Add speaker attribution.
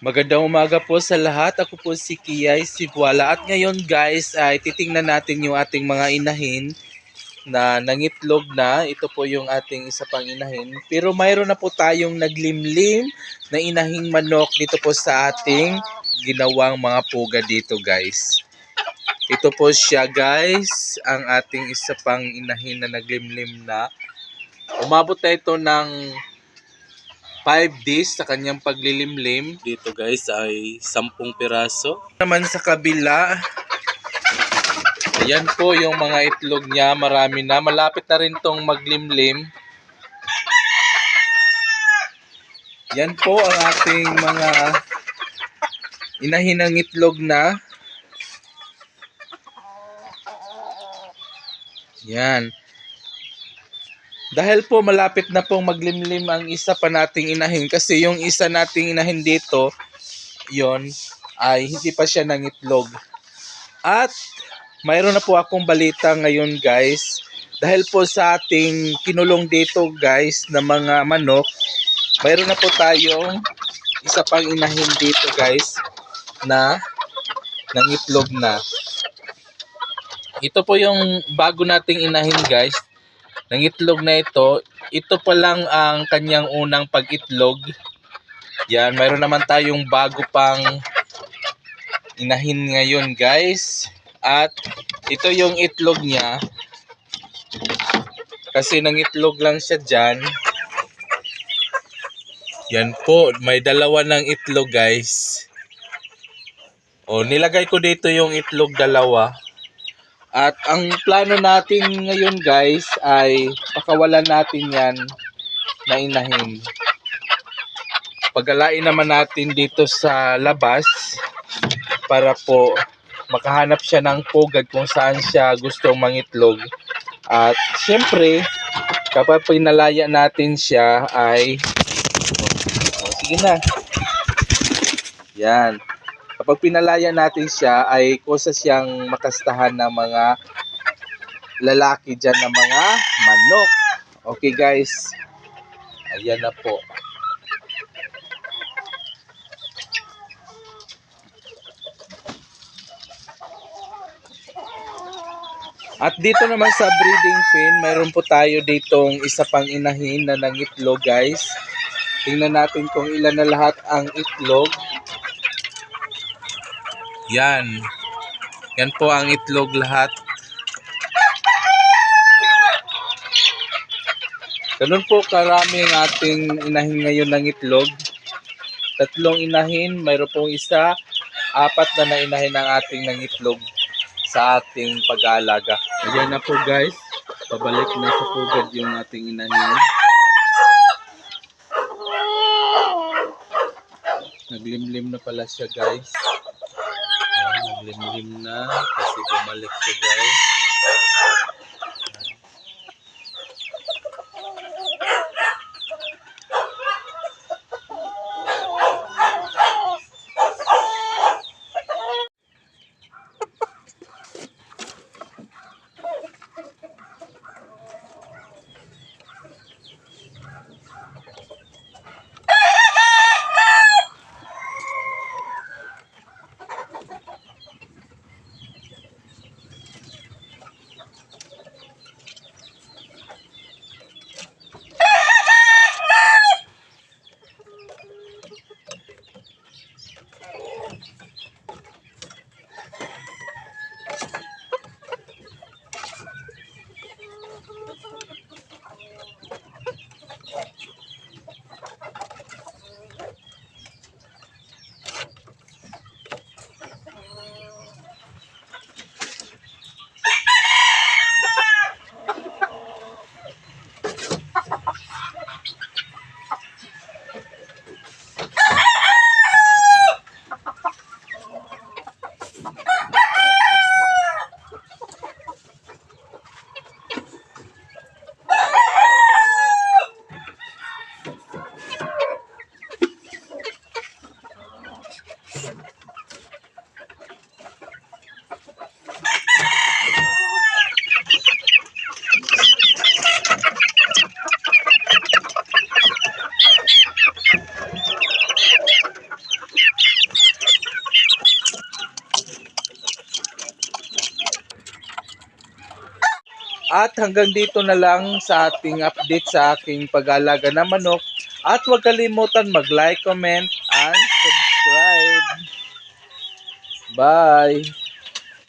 Speaker 1: Magandang umaga po sa lahat. Ako po si Kiyay Sibwala. At ngayon guys, ay titingnan natin yung ating mga inahin na nangitlog na. Ito po yung ating isa pang inahin. Pero mayroon na po tayong naglimlim na inahing manok dito po sa ating ginawang mga puga dito guys. Ito po siya guys, ang ating isa pang inahin na naglimlim na. Umabot na ito ng 5 days sa kanyang paglilimlim. Dito guys ay 10 piraso. Naman sa kabila, ayan po yung mga itlog niya. Marami na. Malapit na rin tong maglimlim. Yan po ang ating mga inahinang itlog na. Yan. Dahil po malapit na pong maglimlim ang isa pa nating inahin kasi yung isa nating inahin dito, yon ay hindi pa siya nangitlog. At mayroon na po akong balita ngayon guys. Dahil po sa ating kinulong dito guys na mga manok, mayroon na po tayong isa pang inahin dito guys na nangitlog na. Ito po yung bago nating inahin guys nangitlog na ito, ito pa lang ang kanyang unang pag-itlog. Yan, mayroon naman tayong bago pang inahin ngayon guys. At ito yung itlog niya. Kasi nangitlog lang siya dyan. Yan po, may dalawa ng itlog guys. O, nilagay ko dito yung itlog dalawa. At ang plano natin ngayon guys ay pakawalan natin yan na inahin. Pagalain naman natin dito sa labas para po makahanap siya ng pugad kung saan siya gustong mangitlog. At syempre, kapag pinalaya natin siya ay oh, sige na. Yan kapag pinalaya natin siya ay kusa siyang makastahan ng mga lalaki dyan ng mga manok. Okay guys, ayan na po. At dito naman sa breeding pen, mayroon po tayo ditong isa pang inahin na nangitlog guys. Tingnan natin kung ilan na lahat ang itlog. Yan. Yan po ang itlog lahat. Ganun po karami ang ating inahin ngayon ng itlog. Tatlong inahin, mayroon pong isa, apat na na inahin ang ating ng itlog sa ating pag-aalaga. Ayan na po guys, pabalik na sa pugad yung ating inahin. Naglimlim na pala siya guys. Naglimlim na kasi bumalik siya guys. At hanggang dito na lang sa ating update sa aking pag-alaga ng manok. At huwag kalimutan mag-like, comment, and subscribe. Bye!